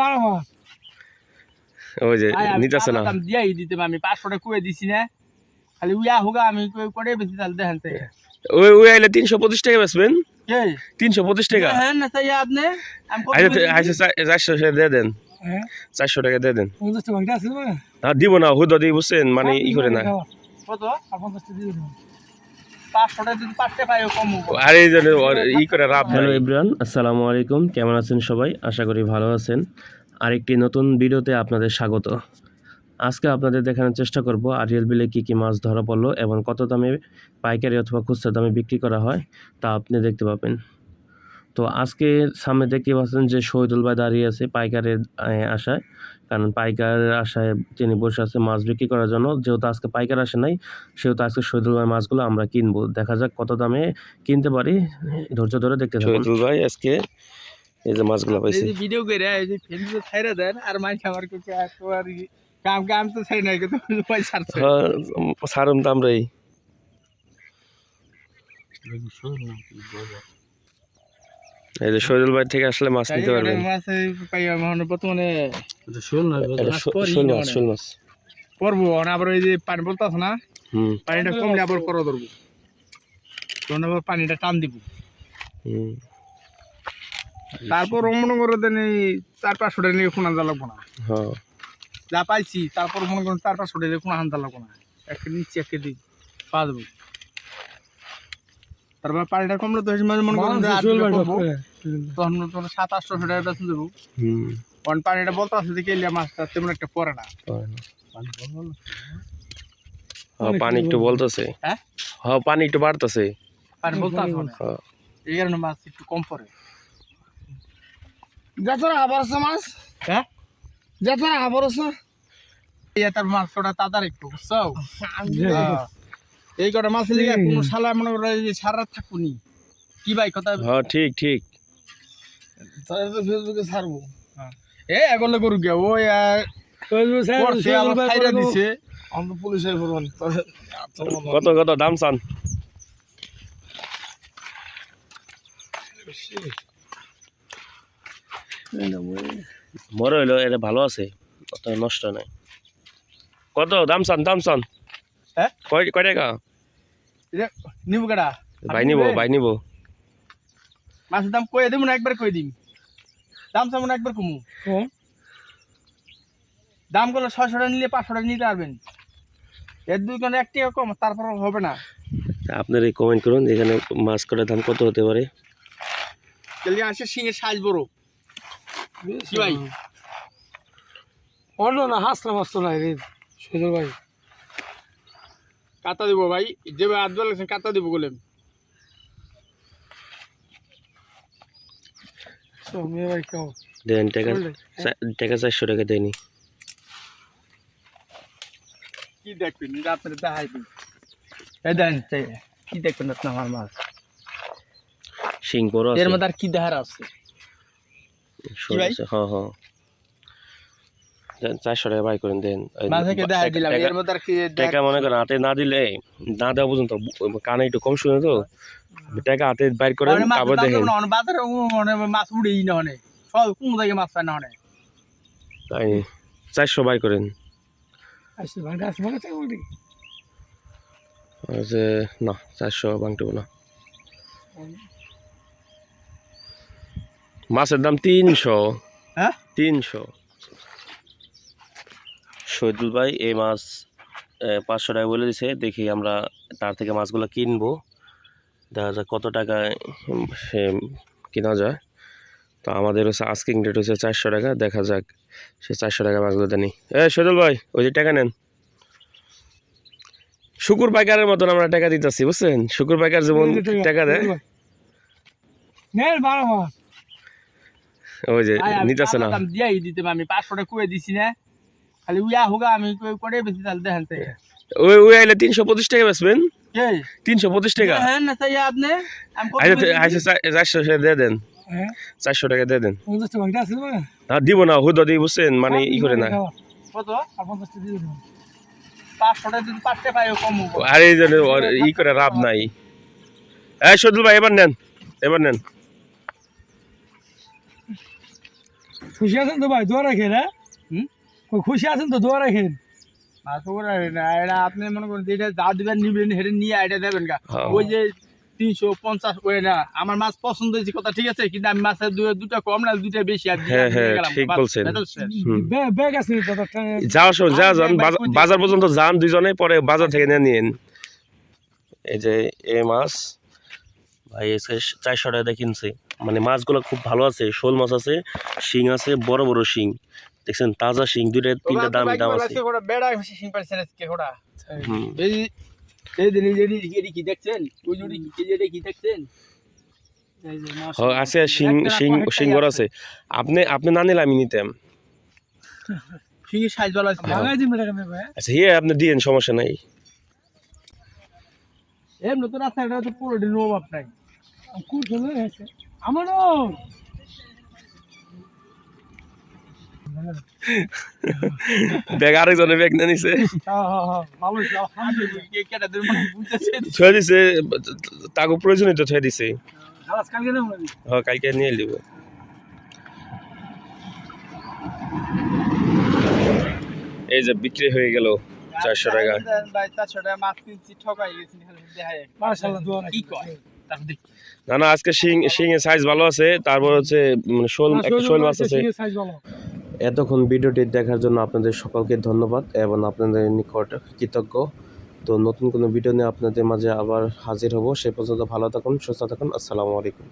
বারো মাস। ওই যে নিতেছে না। দিয়াই দিতে আমি পাঁচশোটা কুয়ে দিছি না। খালি উইয়া হোগা আমি কই করে বেশি তাহলে দেখেন ওই ওই আইলে তিনশো পঁচিশ টাকা বেচবেন? তিনশো পঁচিশ টাকা? হ্যাঁ না তাই আপনি চারশো দিয়ে দেন। হ্যাঁ। চারশো টাকা দিয়ে দেন। না? দিব না হুদ দিয়ে বুঝছেন মানে ই করে না। কত? হ্যালো ইব্রান আসসালামু আলাইকুম। কেমন আছেন সবাই? আশা করি ভালো আছেন। আরেকটি নতুন ভিডিওতে আপনাদের স্বাগত। আজকে আপনাদের দেখানোর চেষ্টা করব আরিয়াল বিলে কী কী মাছ ধরা পড়ল এবং কত দামে পাইকারি অথবা খুচরা দামে বিক্রি করা হয় তা আপনি দেখতে পাবেন। তো আজকে সামনে দেখতে পাচ্ছেন যে শহীদুল ভাই দাঁড়িয়ে আছে পাইকারের আশায়। কারণ পাইকারের আশায় তিনি বসে আছে মাছ বিক্রি করার জন্য। যেহেতু আজকে পাইকার আসে নাই সেহেতু আজকে শহীদুল ভাই মাছগুলো আমরা কিনবো। দেখা যাক কত দামে কিনতে পারি। ধৈর্য ধরে দেখতে শহীদুল ভাই আজকে এই যে মাছগুলো যে ভিডিও করে এই যে ফেসবুকে ছাইরা দেন আর মাইক আমার কে আর কাম কাম তো ছাই নাই কিন্তু পয়সা সারম তো আমরাই। এই যে শহীদুল ভাই থেকে আসলে মাছ নিতে পারবেন মাছ এই পাই আমার বর্তমানে এটা মাছ শোল মাছ শোল মাছ। করব আর আবার ওই যে পানি বলতাছ না পানিটা কমলে আবার করো ধরবো। তখন আবার পানিটা টান দিব। তারপর মনে করো দেন এই চার পাঁচশো টাকা নিয়ে কোনো আনতে লাগবো না। হ্যাঁ। যা পাইছি তারপর মনে করুন চার পাঁচশো টাকা কোনো আনতে লাগবো না। একটা নিচ্ছি একটা দিই পা দেবো তারপর পানিটা কমলে তো মনে করুন তখন তখন সাত আটশো টাকা বেতন দেবো। কারণ পানিটা বলতে আছে এলিয়া মাছটা তেমন একটা পড়ে না। পারে না। হ্যাঁ পানি একটু বলতেছে। হ্যাঁ? হ্যাঁ পানি একটু বাড়তেছে। পানি বলতে আছে না হ্যাঁ। এই কারণে মাছ একটু কম পড়ে যাত্রা আবার আছে মাছ। হ্যাঁ? যাত্রা আবার আছে। এই তার মাছ কটা তাড়াতাড়ি একটু বুঝছ। এই কটা মাছ লিগে কোনো শালা মনে করো যে সারা রাত থাকুনি। কি ভাই কথা? হ্যাঁ ঠিক ঠিক। তাহলে তো ফেসবুকে ছাড়বো। এ এগোলে আর করছে, ছাইরা দিছে। আমি তো পুলিশে কত কত দাম চান? মরে হইল এটা ভালো আছে। অত নষ্ট নাই। কত দাম চান দাম চান? হ্যাঁ? কয় কয় টাকা? নিবু কেডা? বাই নিব বাই নিব। মাছের দাম কয়ে দেবো না একবার কয়ে দিম। দাম সামনে একবার কমু। দাম করলে ছয়শো টাকা নিলে পাঁচশো টাকা নিতে পারবেন। এর দুই কোনো এক টাকা কম তারপর হবে না। আপনারা কমেন্ট করুন এখানে মাছ কটার দাম কত হতে পারে? তাহলে আসে সিংহের সাইজ বড়। কি ভাই? অন্য না হাসরা মাছ তো নাই রে সুজল ভাই। কাতা দিব ভাই। যে ভাই আদুয়া লাগছেন কাতা দিব দেন টাকা টাকা চারশো টাকা দেয়নি। কি দেখবেন? আপনার দেখাইবেন। এই দেন কি দেখবেন আপনি আমার মাছ শিং বড় এর মধ্যে আর কি দেখার আছে? হ্যাঁ হ্যাঁ চারশো টাকা বাই করেন দেন টাকা- এর মধ্যে আর কি টাকা মনে করেন হাতে না দিলে না দেওয়া পর্যন্ত কানে একটু কম শুনে তো টাকা হাতে বাইর করেন আবার দেখেন। মাছ উড়েই না অনেক সব কোন জায়গায় মাছ পায় না অনেক তাই চারশো বাই করেন। যে না চারশো বাংটব না। মাছের দাম তিনশো। হ্যাঁ? তিনশো। শহীদুল ভাই এই মাছ পাঁচশো টাকা বলে দিছে। দেখি আমরা তার থেকে মাছগুলো কিনবো। দেখা যাক কত টাকায় সে কেনা যায়। তো আমাদের হচ্ছে আস্কিং রেট হচ্ছে চারশো টাকা। দেখা যাক সে চারশো টাকা মাছগুলো দেনি এ শহীদুল ভাই ওই যে টাকা নেন। শুকুর পাইকারের মতন আমরা টাকা দিতেছি বুঝছেন? শুকুর পাইকার যেমন টাকা দেয়। ওই যে নিতেছে না। দিতে আমি পাঁচশো টাকা কুয়ে দিছি না। খালি উইয়া হোগা আমি কই করে বেশি দেখেন তাই ওই ওই আইলে তিনশো পঁচিশ টাকা বেচবেন? কে তিনশো পঁচিশ টাকা? হ্যাঁ না তাই আপনি। আচ্ছা আচ্ছা চারশো টাকা দিয়ে দেন। হ্যাঁ। চারশো টাকা দিয়ে দেন। আছে না না দিব না হুদ দিয়ে বুঝছেন? মানে ই করে না। কত? আর ই করে লাভ নাই। হ্যাঁ সদুল ভাই এবার নেন এবার নেন। খুশি আছেন তো ভাই? দোয়া রাখেন হ্যাঁ? হুম? ওই খুশি আছেন তো দোয়া রাখেন না এটা আপনি মনে করেন যেটা যা দিবেন নিবেন হেরে নিয়ে এটা দেবেন গা। হ্যাঁ। ওই যে তিনশো পঞ্চাশ ওই না আমার মাছ পছন্দ হয়েছে কথা ঠিক আছে কিন্তু আমি মাছের দুটা কম না দুটা বেশি আর হ্যাঁ, হ্যাঁ, গেলাম। ঠিক বলছেন। ব্যাগ আছে যা যান বাজার- পর্যন্ত যান দুজনে পরে বাজার থেকে নিয়ে নিন। এই যে এ মাছ ভাই এসে চারশো টাকা কিনছে। মানে মাছগুলো খুব ভালো আছে শোল মাছ আছে শিং আছে বড় বড় শিং। দেখছেন তাজা শিং দুইটা তিনটা দাম দাম আছে। বেড়া আজকে ওরা। এই এই দিন কি দেখছেন? ওই জুড়ি কি দেখছেন? এই যে মাছ- ও, আছে শিং শিং শিং আছে। আপনি আপনি না নিলে আমি নিতাম। শিঙের সাইজ ভালো আছে। ভাঙাই দিন টাকা নেবে হ্যাঁ আচ্ছা হিয়ে আপনি দিয়েন সমস্যা নাই। এমনি তো রাস্তাটা তো পুরো দিন অভাব নাই। গেছে আমারও ব্যাগ আরেকজনের ব্যাগ না নিছে ছয় দিছে তাকে প্রয়োজনীয় তো ছয় দিছে। হ্যাঁ কালকে নিয়ে নিব এই যে বিক্রি হয়ে গেল চারশো টাকা। না না আজকে শিং শিং এর সাইজ ভালো আছে তারপর হচ্ছে মানে শোল একটা শোল মাছ আছে। এতক্ষণ ভিডিওটি দেখার জন্য আপনাদের সকলকে ধন্যবাদ এবং আপনাদের নিকট কৃতজ্ঞ। তো নতুন কোনো ভিডিও নিয়ে আপনাদের মাঝে আবার হাজির হব। সে পর্যন্ত ভালো থাকুন, সুস্থ থাকুন। আসসালামু আলাইকুম।